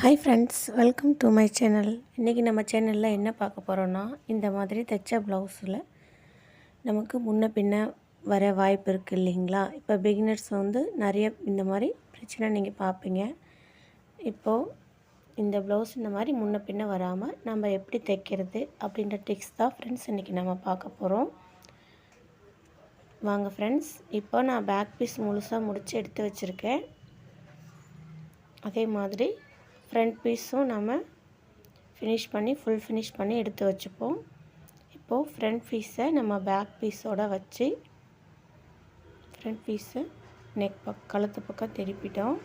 Hi friends welcome to my channel இன்றைக்கி நம்ம சேனலில் என்ன பார்க்க போகிறோன்னா இந்த மாதிரி தைச்ச ப்ளவுஸில் நமக்கு முன்ன பின்ன வர வாய்ப்பு இருக்குது இல்லைங்களா? இப்போ பிகினர்ஸ் வந்து நிறைய இந்த மாதிரி பிரச்சனை நீங்கள் பார்ப்பீங்க. இப்போது இந்த ப்ளவுஸ் இந்த மாதிரி முன்ன பின்ன வராமல் நம்ம எப்படி தைக்கிறது அப்படின்ற டிக்ஸ் தான் ஃப்ரெண்ட்ஸ் இன்றைக்கி நம்ம பார்க்க போகிறோம் வாங்க ஃப்ரெண்ட்ஸ் இப்போ நான் பேக் பீஸ் முழுசாக முடித்து எடுத்து வச்சுருக்கேன். அதே மாதிரி ஃப்ரண்ட் பீஸும் நம்ம ஃபினிஷ் பண்ணி ஃபுல் ஃபினிஷ் பண்ணி எடுத்து வச்சுப்போம். இப்போது ஃப்ரண்ட் பீஸை நம்ம பேக் பீஸோடு வச்சு ஃப்ரண்ட் பீஸு நெக் பக் கழுத்து பக்கம் திருப்பிட்டோம்.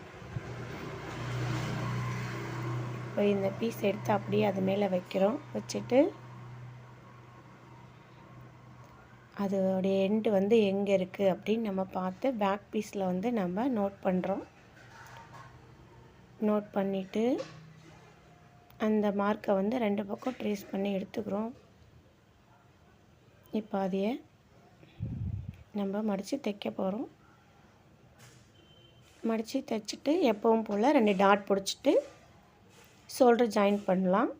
இப்போ இந்த பீஸ் எடுத்து அப்படியே அது மேலே வைக்கிறோம். வச்சுட்டு அதோடைய எண்டு வந்து எங்கே இருக்குது அப்படின்னு நம்ம பார்த்து பேக் பீஸில் வந்து நம்ம நோட் பண்ணுறோம் நோட் பண்ணிவிட்டு அந்த மார்க்கை வந்து ரெண்டு பக்கம் ட்ரேஸ் பண்ணி எடுத்துக்கிறோம். இப்போ அதைய நம்ம மடித்து தைக்க போகிறோம் மடித்து தைச்சிட்டு எப்பவும் போல் ரெண்டு டாட் பிடிச்சிட்டு ஷோல்டர் ஜாயின் பண்ணலாம்.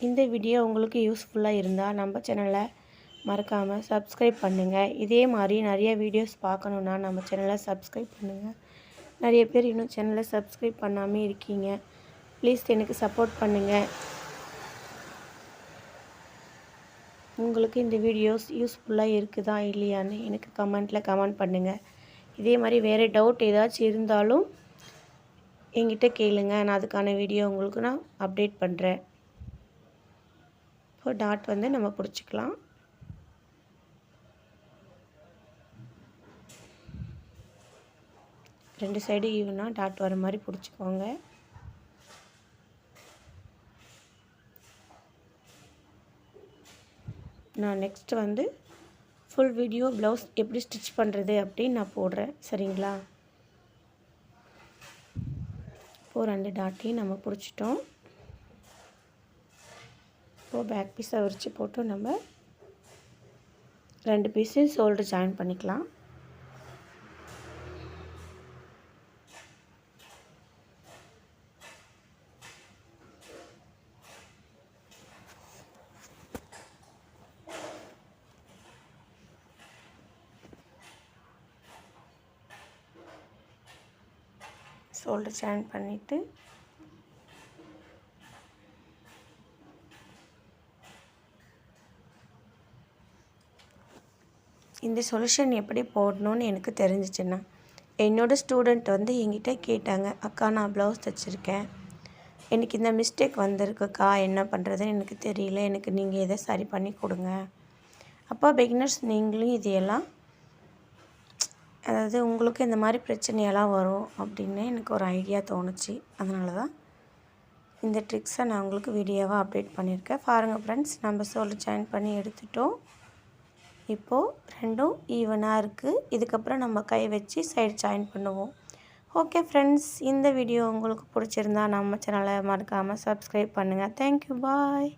இந்த வீடியோ உங்களுக்கு யூஸ்ஃபுல்லாக இருந்தால் நம்ம சேனலை மறக்காமல் சப்ஸ்கிரைப் பண்ணுங்கள் இதே மாதிரி நிறைய வீடியோஸ் பார்க்கணுன்னா நம்ம சேனலை சப்ஸ்கிரைப் பண்ணுங்கள் நிறைய பேர் இன்னும் சேனலை சப்ஸ்கிரைப் பண்ணாமல் இருக்கீங்க. ப்ளீஸ் எனக்கு சப்போர்ட் பண்ணுங்கள் உங்களுக்கு இந்த வீடியோஸ் யூஸ்ஃபுல்லாக இருக்குதா இல்லையான்னு எனக்கு கமெண்ட்டில் கமெண்ட் பண்ணுங்கள் இதே மாதிரி வேறு டவுட் ஏதாச்சும் இருந்தாலும் என்கிட்ட கேளுங்க. நான் அதுக்கான வீடியோ உங்களுக்கு நான் அப்டேட் பண்ணுறேன் இப்போ டாட் வந்து நம்ம பிடிச்சிக்கலாம். ரெண்டு சைடு ஈவனாக டாட் வர மாதிரி பிடிச்சிக்கோங்க. நான் நெக்ஸ்ட் வந்து ஃபுல் வீடியோ ப்ளவுஸ் எப்படி ஸ்டிச் பண்ணுறது அப்படின்னு நான் போடுறேன். சரிங்களா? இப்போது ரெண்டு டாட்டையும் நம்ம பிடிச்சிட்டோம். இப்போது பேக் பீஸை விரித்து போட்டு நம்ம ரெண்டு பீஸையும் ஷோல்டர் ஜாயின் பண்ணிக்கலாம். ஷோல்டர் ஜாயின் பண்ணிவிட்டு இந்த சொல்யூஷன் எப்படி போடணும்னு எனக்கு தெரிஞ்சிச்சுன்னா என்னோடய ஸ்டூடெண்ட் வந்து என்கிட்ட கேட்டாங்க அக்கா நான் ப்ளவுஸ் தைச்சிருக்கேன். எனக்கு இந்த மிஸ்டேக் வந்திருக்குக்கா என்ன பண்ணுறதுன்னு எனக்கு தெரியல. எனக்கு நீங்கள் இதை சரி பண்ணி கொடுங்க. அப்போ பிகினர்ஸ் நீங்களும் இதையெல்லாம் அதாவது உங்களுக்கு இந்த மாதிரி பிரச்சனையெல்லாம் வரும் அப்படின்னு எனக்கு ஒரு ஐடியா தோணுச்சு. அதனால தான் இந்த ட்ரிக்ஸை நான் உங்களுக்கு வீடியோவாக அப்டேட் பண்ணியிருக்கேன். பாருங்கள் ஃப்ரெண்ட்ஸ் நம்ம சொல்லி ஜாயின் பண்ணி எடுத்துட்டோம். இப்போது ரெண்டும் ஈவனாக இருக்குது இதுக்கப்புறம் நம்ம கை வச்சு சைடு ஜாயின் பண்ணுவோம். ஓகே ஃப்ரெண்ட்ஸ் இந்த வீடியோ உங்களுக்கு பிடிச்சிருந்தா நம்ம சேனலை மறக்காமல் சப்ஸ்கிரைப் பண்ணுங்கள் தேங்க்யூ பாய்